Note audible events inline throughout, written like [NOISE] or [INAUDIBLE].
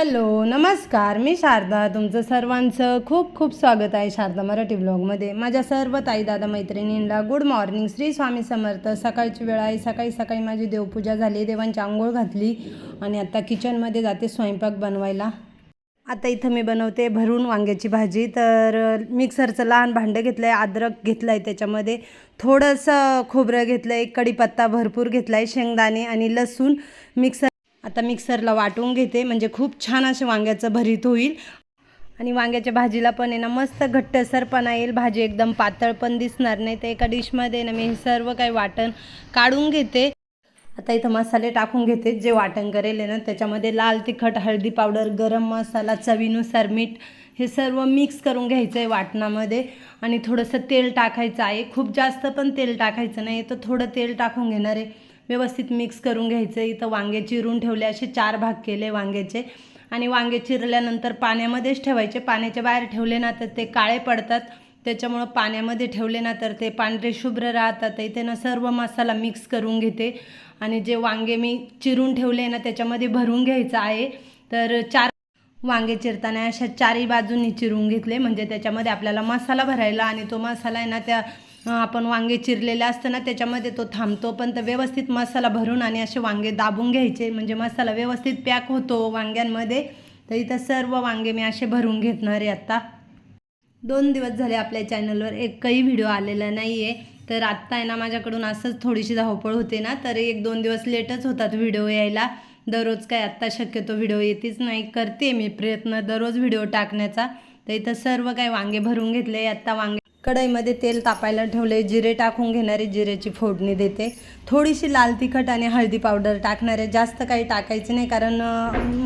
Hello नमस्कार. मी शारदा तुमचं सर्वांचं खूप खूप स्वागत आहे शारदा मराठी ब्लॉगमध्ये. माझ्या सर्व ताई दादा मैत्रिणींना गुड मॉर्निंग. श्री स्वामी समर्थ. सकाळची वेळ आहे. सकाळी सकाळी माझी देवपूजा झाली. देवांची आंघोळ घातली. आणि आता किचनमध्ये जाते स्वयंपाक बनवायला. आता इथं मी बनवते भरून वांग्याची भाजी. तर मिक्सरचं लहान भांडं घेतलं आहे अद्रक घेतलं आहे त्याच्यामध्ये. थोडंसं खोबरं घेतलं आहे कढीपत्ता भरपूर घेतला आहे शेंगदाणे आणि लसूण मिक्सर आता मिक्सरला वाटून घेते. म्हणजे खूप छान असे वांग्याचं भरीत होईल. आणि वांग्याच्या भाजीला पण आहे ना मस्त घट्टसरपणा येईल. भाजी एकदम पातळ पण दिसणार नाही. तर एका डिशमध्ये ना मी हे सर्व काही वाटण काढून घेते. आता इथं मसाले टाकून घेते. जे वाटण करेल आहे ना त्याच्यामध्ये लाल तिखट हळदी पावडर गरम मसाला चवीनुसार मीठ हे सर्व मिक्स करून घ्यायचं आहे वाटणामध्ये. आणि थोडंसं तेल टाकायचं आहे. खूप जास्त पण तेल टाकायचं नाही तर थोडं तेल टाकून घेणार आहे. व्यवस्थित मिक्स करून घ्यायचं. इथं वांगे चिरून ठेवले असे चार भाग केले वांग्याचे. आणि वांगे चिरल्यानंतर पाण्यामध्येच ठेवायचे. पाण्याच्या बाहेर ठेवले ना तर ते काळे पडतात. त्याच्यामुळं पाण्यामध्ये ठेवले ना तर ते पांढरे शुभ्र राहतात. इथे ना सर्व मसाला मिक्स करून घेते. आणि जे वांगे मी चिरून ठेवले ना त्याच्यामध्ये भरून घ्यायचं आहे. तर चार वांगे चिरताना अशा चारही बाजूंनी चिरून घेतले. म्हणजे त्याच्यामध्ये आपल्याला मसाला भरायला आणि तो मसाला आहे ना त्या आपण वांगे चिरलेले असतं ना त्याच्यामध्ये तो थांबतो पण तर व्यवस्थित मसाला भरून आणि असे वांगे दाबून घ्यायचे. म्हणजे मसाला व्यवस्थित पॅक होतो वांग्यांमध्ये. तर इथं सर्व वांगे मी असे भरून घेतणार आहे आत्ता दोन दिवस झाले आपल्या चॅनलवर एकही व्हिडिओ आलेला नाही आहे तर आत्ता आहे ना माझ्याकडून असंच थोडीशी धावपळ होते ना तर एक दोन दिवस लेटच होतात व्हिडिओ यायला. दररोज काय आत्ता शक्यतो व्हिडिओ येतेच नाही. करते मी प्रयत्न दररोज व्हिडिओ टाकण्याचा. तर इथं सर्व काही वांगे भरून घेतले. आत्ता वांगे कढईमध्ये तेल तापायला ठेवले जिरे टाकून घेणारे जिरेची फोडणी देते. थोडीशी लाल तिखट आणि हळदी पावडर टाकणारे जास्त काही टाकायचे नाही कारण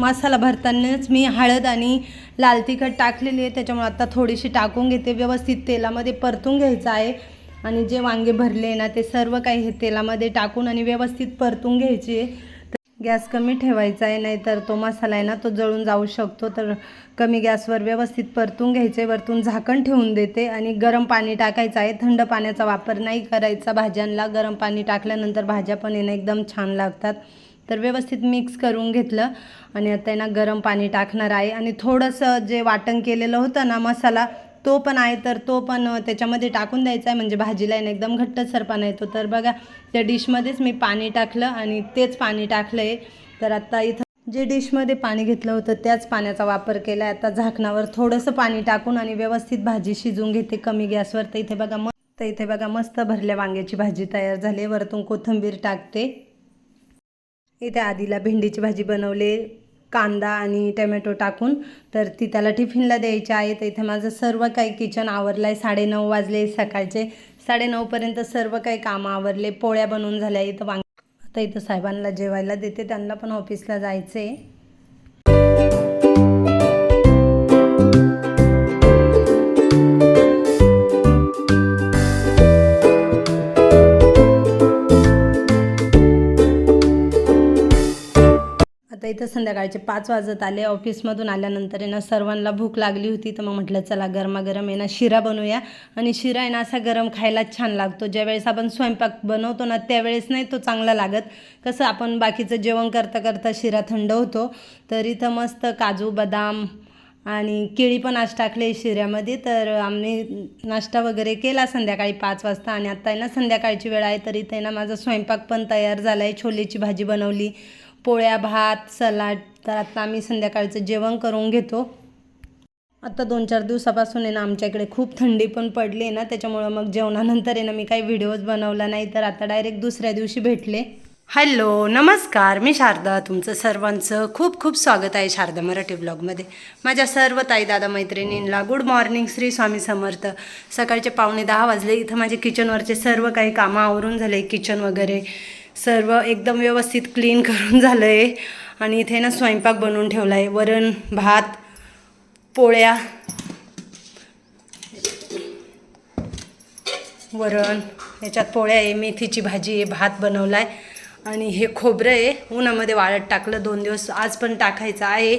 मसाला भरतानाच मी हळद आणि लाल तिखट टाकलेली आहे त्याच्यामुळे आता थोडीशी टाकून घेते. व्यवस्थित तेलामध्ये परतून घ्यायचं आहे आणि जे वांगे भरले ना ते सर्व काही हे तेलामध्ये टाकून आणि व्यवस्थित परतून घ्यायचे गॅस कमी ठेवायचा आहे नाहीतर तो मसाला आहे ना तो जळून जाऊ शकतो. तर कमी गॅसवर व्यवस्थित परतून घ्यायचे वरतून झाकण ठेवून देते. आणि गरम पाणी टाकायचं आहे. थंड पाण्याचा वापर नाही करायचा भाज्यांना. गरम पाणी टाकल्यानंतर भाज्या पण येणं एकदम छान लागतात. तर व्यवस्थित मिक्स करून घेतलं. आणि आता ना गरम पाणी टाकणार आहे. आणि थोडंसं जे वाटण केलेलं होतं ना मसाला तो पण आहे तर तो पण त्याच्यामध्ये टाकून द्यायचा आहे. म्हणजे भाजीला आहे ना एकदम घट्टसरपणा येतो. तर बघा त्या डिशमध्येच मी पाणी टाकलं आणि तेच पाणी टाकलं आहे तर आत्ता इथं जे डिशमध्ये पाणी घेतलं होतं त्याच पाण्याचा वापर केला आहे आता झाकणावर थोडंसं पाणी टाकून आणि व्यवस्थित भाजी शिजवून घेते कमी गॅसवर. तर इथे बघा मस्त तर इथे बघा मस्त भरल्या वांग्याची भाजी तयार झाली वरतून कोथिंबीर टाकते. इथे आधीला भेंडीची भाजी बनवले. कांदा आणि टमॅटो टाकून तर ती त्याला टिफिनला द्यायची आहे. तर इथे माझं सर्व काही किचन आवरलं आहे साडेनऊ वाजले सकाळचे. साडेनऊपर्यंत सर्व काही कामं आवरले. पोळ्या बनवून झाल्या इथं वांग आता इथं साहेबांना जेवायला देते. त्यांना पण ऑफिसला जायचं आहे इथं संध्याकाळचे पाच वाजत आले. ऑफिसमधून आल्यानंतर आहे ना सर्वांना भूक लागली होती. तर मग म्हटलं चला गरमागरम आहे ना शिरा बनवूया. आणि शिरा आहे ना असा गरम खायला छान लागतो. ज्यावेळेस आपण स्वयंपाक बनवतो ना त्यावेळेस नाही तो चांगला लागत. कसं आपण बाकीचं जेवण करता करता शिरा थंड होतो. तर इथं मस्त काजू बदाम आणि केळी पण आज टाकले शिऱ्यामध्ये. तर आम्ही नाश्ता वगैरे केला संध्याकाळी पाच वाजता. आणि आत्ता आहे ना संध्याकाळची वेळ आहे. तर इथे ना माझा स्वयंपाक पण तयार झाला आहे छोलेची भाजी बनवली. पोळ्या भात सलाड. तर आता आम्ही संध्याकाळचं जेवण करून घेतो. आता दोन चार दिवसापासून आहे ना आमच्या इकडे खूप थंडी पण पडली आहे ना त्याच्यामुळं मग जेवणानंतर आहे ना मी काही व्हिडिओज बनवला नाही तर आता डायरेक्ट दुसऱ्या दिवशी भेटले. हॅलो नमस्कार मी शारदा तुमचं सर्वांचं खूप खूप स्वागत आहे शारदा मराठी ब्लॉगमध्ये. माझ्या सर्व ताई दादा मैत्रिणींना गुड मॉर्निंग श्री स्वामी समर्थ. सकाळचे पावणे दहा वाजले इथं माझे किचनवरचे सर्व काही कामं आवरून झाले किचन वगैरे. सर्व एकदम व्यवस्थित क्लीन [LAUGHS] करून झालं आहे आणि इथे ना स्वयंपाक बनवून ठेवला आहे वरण भात पोळ्या. वरण याच्यात पोळ्या आहे मेथीची भाजी आहे भात बनवला आहे आणि हे खोबरं आहे. उन्हामध्ये वाळत टाकलं दोन दिवस आज पण टाकायचं आहे.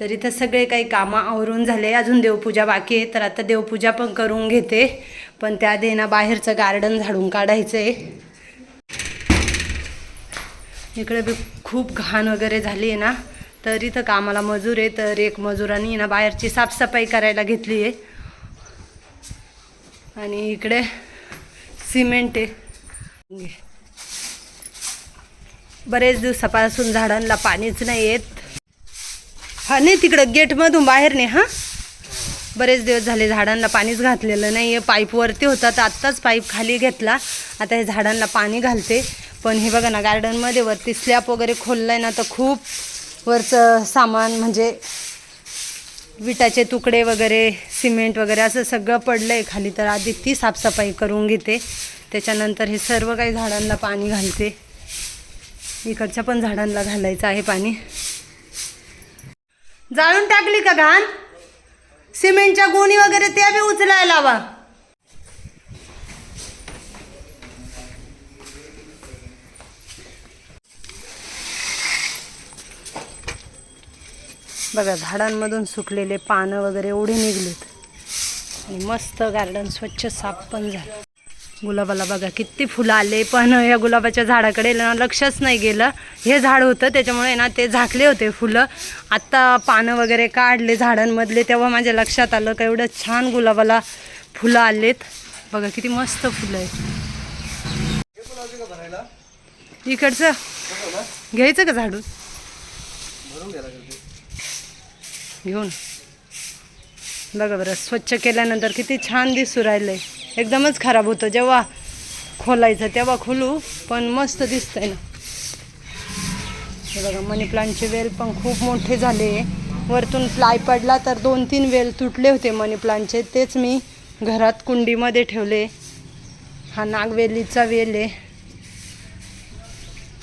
तर इथं सगळे काही कामं आवरून झाले. अजून देवपूजा बाकी आहे. तर आता देवपूजा पण करून घेते. पण त्याआधी ना बाहेरचं गार्डन झाडून काढायचं आहे इकडे बी खूप घाण वगैरे झाली आहे ना तर इथं कामाला मजूर आहे तर एक मजुरांनी ना बाहेरची साफसफाई करायला घेतली आहे. आणि इकडे सिमेंट आहे. बरेच दिवसापासून झाडांना पाणीच नाही येत. हा नाही तिकडं गेटमधून बाहेर नाही हां? बरेच दिवस झाले झाडांना पाणीच घातलेलं नाही आहे पाईपवरती होता तर आत्ताच पाईप खाली घेतला. आता हे झाडांना पाणी घालते. पण हे बघा ना गार्डनमध्ये वरती स्लॅप वगैरे खोललं आहे ना तर खूप वरचं सामान म्हणजे विटाचे तुकडे वगैरे सिमेंट वगैरे असं सगळं पडलं आहे खाली. तर आधी ती साफसफाई करून घेते. त्याच्यानंतर हे सर्व काही झाडांना पाणी घालते. इकडच्या पण झाडांना घालायचं आहे पाणी. जाळून टाकली का घाण? सिमेंटच्या गोणी वगैरे त्या बी उचलायला लावा. बघा झाडांमधून सुकलेले पानं वगैरे एवढे निघलेत. आणि मस्त गार्डन स्वच्छ साफ पण झालं. गुलाबाला बघा किती फुलं आले. पण या गुलाबाच्या झाडाकडे लक्षच नाही गेलं. हे झाड होतं त्याच्यामुळे ना ते झाकले होते फुलं. आत्ता पानं वगैरे काढले झाडांमधले तेव्हा माझ्या लक्षात आलं का एवढं छान गुलाबाला फुलं आलेत. बघा किती मस्त फुलं आहेत. इकडचं? घ्यायचं का झाडून? घेऊन. बघा बरं स्वच्छ केल्यानंतर किती छान दिसू आहे एकदमच खराब होतं. जेव्हा खोलायचं तेव्हा खोलू पण मस्त दिसतंय ना. हे बघा मनी प्लांटचे वेल पण खूप मोठे झाले. वरतून प्लाय पडला तर दोन तीन वेल तुटले होते मनी प्लांटचे. तेच मी घरात कुंडीमध्ये ठेवले. हा नागवेलीचा वेल आहे.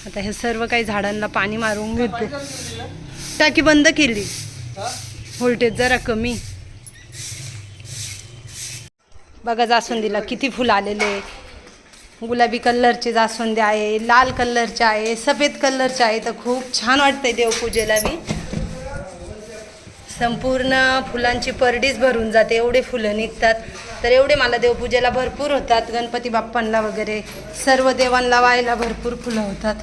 आता हे सर्व काही झाडांना पाणी मारून घेते. टाकी बंद केली. व्होल्टेज जरा कमी. बघा जास्वंदीला किती फुलं आलेले गुलाबी कलरचे जास्वंदी आहे लाल कलरचे आहे सफेद कलरचे आहे. तर खूप छान वाटतंय देवपूजेला मी संपूर्ण फुलांची परडीच भरून जाते एवढे फुलं निघतात. तर एवढे मला देवपूजेला भरपूर होतात. गणपती बाप्पांना वगैरे सर्व देवांना व्हायला भरपूर फुलं होतात.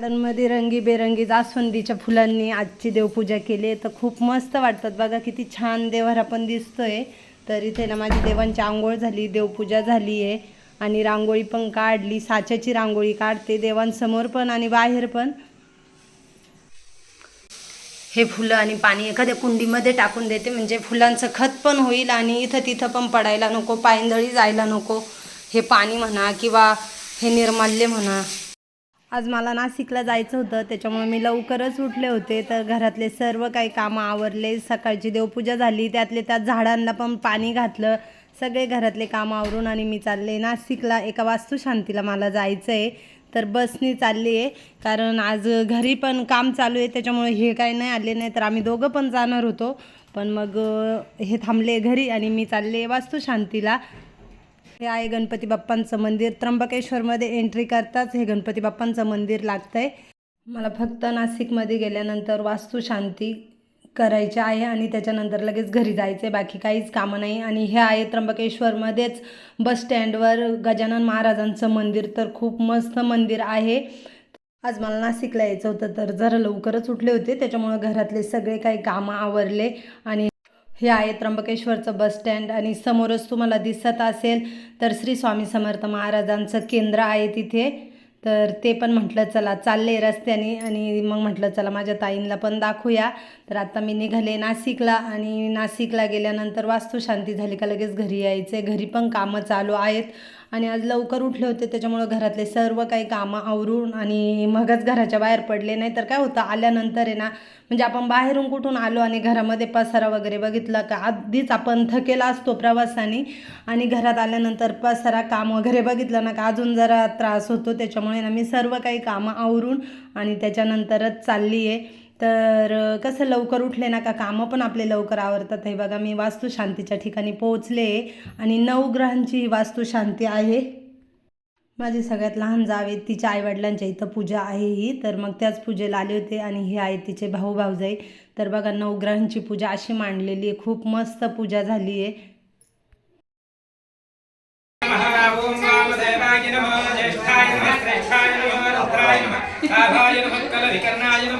गार्डनमध्ये रंगीबेरंगी जास्वंदीच्या फुलांनी आजची देवपूजा केली आहे. तर खूप मस्त वाटतात. बघा किती छान देवहारा पण दिसतोय. तर इथे ना माझी देवांची आंघोळ झाली देवपूजा झाली आहे. आणि रांगोळी पण काढली साच्याची रांगोळी काढते देवांसमोर पण आणि बाहेर पण. हे फुलं आणि पाणी एखाद्या कुंडीमध्ये टाकून देते. म्हणजे फुलांचं खत पण होईल आणि इथं तिथं पण पडायला नको पायंदळी जायला नको. हे पाणी म्हणा किंवा हे निर्माल्य म्हणा. आज मला नाशिकला जायचं होतं त्याच्यामुळे मी लवकरच उठले होते. तर घरातले सर्व काही कामं आवरले सकाळची देवपूजा झाली त्यातले त्या झाडांना पण पाणी घातलं. सगळे घरातले कामं आवरून आणि मी चालले. नाशिकला एका वास्तुशांतीला मला जायचं आहे तर बसनी चालली आहे कारण आज घरी पण काम चालू आहे त्याच्यामुळे हे काही नाही आले नाही तर आम्ही दोघं पण जाणार होतो. पण मग हे थांबले घरी आणि मी चालले वास्तुशांतीला. हे आहे गणपती बाप्पांचं मंदिर. त्र्यंबकेश्वरमध्ये एंट्री करताच हे गणपती बाप्पांचं मंदिर लागतंय. मला फक्त नाशिकमध्ये गेल्यानंतर वास्तुशांती करायची आहे आणि त्याच्यानंतर लगेच घरी जायचं आहे बाकी काहीच कामं नाही. आणि हे आहे त्र्यंबकेश्वरमध्येच बस स्टँडवर गजानन महाराजांचं मंदिर. तर खूप मस्त मंदिर आहे. आज मला नाशिकला यायचं होतं तर जरा लवकरच उठले होते. त्याच्यामुळं घरातले सगळे काही कामं आवरले आणि हे आहे त्र्यंबकेश्वरचं बस स्टँड आणि समोरच तुम्हाला दिसत असेल तर श्री स्वामी समर्थ महाराजांचं केंद्र आहे तिथे. तर ते पण म्हटलं चला चालले रस्त्याने आणि मग म्हटलं चला माझ्या ताईंला पण दाखवूया. तर आता मी निघाले नाशिकला आणि नाशिकला गेल्यानंतर वास्तुशांती झाली का लगेच घरी यायचे. घरी पण कामं चालू आहेत. आणि आज लवकर उठले होते त्याच्यामुळं घरातले सर्व काही कामं आवरून आणि मगच घराच्या बाहेर पडले. नाही तर काय होतं आल्यानंतर आहे ना म्हणजे आपण बाहेरून कुठून आलो आणि घरामध्ये पसारा वगैरे बघितला का आधीच आपण थकेला असतो प्रवासाने. आणि घरात आल्यानंतर पसारा काम वगैरे बघितलं ना का अजून जरा त्रास होतो. त्याच्यामुळे ना मी सर्व काही कामं आवरून आणि त्याच्यानंतरच चालली आहे तर कसं लवकर उठले ना का कामं पण आपले लवकर आवरतात. हे बघा मी वास्तुशांतीच्या ठिकाणी पोहोचले आणि नऊ ग्रहांची ही वास्तुशांती आहे. माझी सगळ्यात लहान जावे तिच्या आईवडिलांच्या इथं पूजा आहे ही. तर मग त्याच पूजेला आले होते आणि हे आहे तिचे भाऊ भाऊजाई तर बघा नवग्रहांची पूजा अशी मांडलेली आहे. खूप मस्त पूजा झाली आहे. ज्येष्ठाय नमः श्रेष्ठाय नमः रौद्राय नमः.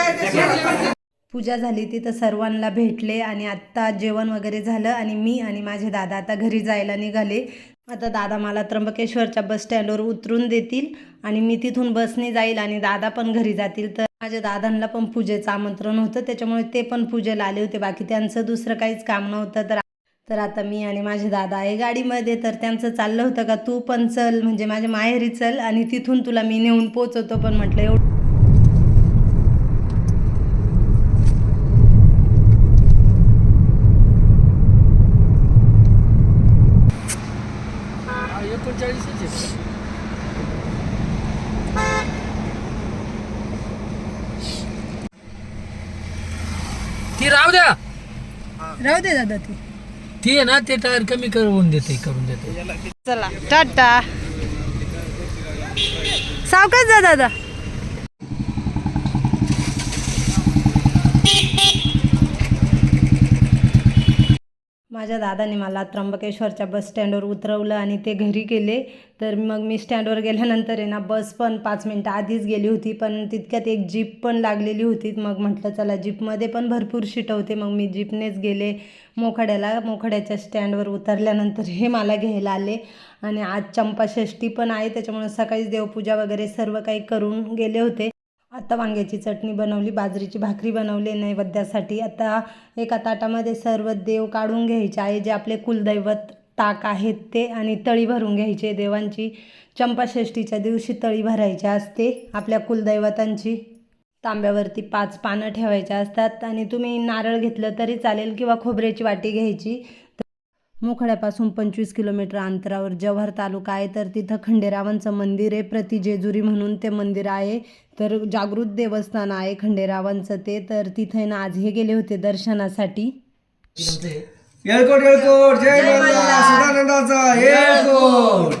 पूजा झाली तिथं सर्वांना भेटले आणि आत्ता जेवण वगैरे झालं आणि मी आणि माझे दादा आता घरी जायला निघाले. आता दादा मला त्र्यंबकेश्वरच्या बस स्टँडवर उतरून देतील आणि मी तिथून बसने जाईल आणि दादा पण घरी जातील. तर माझ्या दादांना पण पूजेचं आमंत्रण होतं त्याच्यामुळे ते पण पूजेला आले होते. बाकी त्यांचं दुसरं काहीच काम नव्हतं. तर तर आता मी आणि माझे दादा आहे गाडीमध्ये. तर त्यांचं चाललं होतं का तू पण चल म्हणजे माझ्या माहेरी चल आणि तिथून तुला मी नेऊन पोचवतो. पण म्हटलं एवढं ती राहू द्या राहू दे दादा तू. ती आहे ना ते टायर कमी करून देते करून देते. चला टाटा. सावकाश जा दादा. माझ्या दादाने मला त्र्यंबकेश्वरच्या बस स्टँडवर उतरवलं आणि ते घरी गेले. तर मग मी स्टँडवर गेल्यानंतर आहे ना बस पण पाच मिनटं आधीच गेली होती पण तितक्यात एक जीप पण लागलेली होती. मग म्हटलं चला जीपमध्ये पण भरपूर शीट होते. मग मी जीपनेच गेले. मोखाड्याला मोखाड्याच्या स्टँडवर उतरल्यानंतर हे मला घ्यायला आले. आणि आज चंपाषष्ठी पण आहे त्याच्यामुळे सकाळीच देवपूजा वगैरे सर्व काही करून गेले होते. आता वांग्याची चटणी बनवली बाजरीची भाकरी बनवली नैवेद्यासाठी. आता एका ताटामध्ये सर्व देव काढून घ्यायचे आहे जे आपले कुलदैवत ताक आहेत ते आणि तळी भरून घ्यायचे देवांची चंपाषष्ठीच्या दिवशी तळी भरायची असते. आपल्या कुलदैवतांची तांब्यावरती पाच पानं ठेवायच्या असतात. आणि तुम्ही नारळ घेतलं तरी चालेल किंवा खोबऱ्याची वाटी घ्यायची. मोखड्यापासून पंचवीस किलोमीटर अंतरावर जव्हार तालुका आहे तर तिथं खंडेरावांचं मंदिर आहे. प्रति जेजुरी म्हणून ते मंदिर आहे. तर जागृत देवस्थान आहे खंडेरावांचं ते. तर तिथे ना आज हे गेले होते दर्शनासाठी. येळकोट येळकोट. जय सदानंदाचा येळकोट.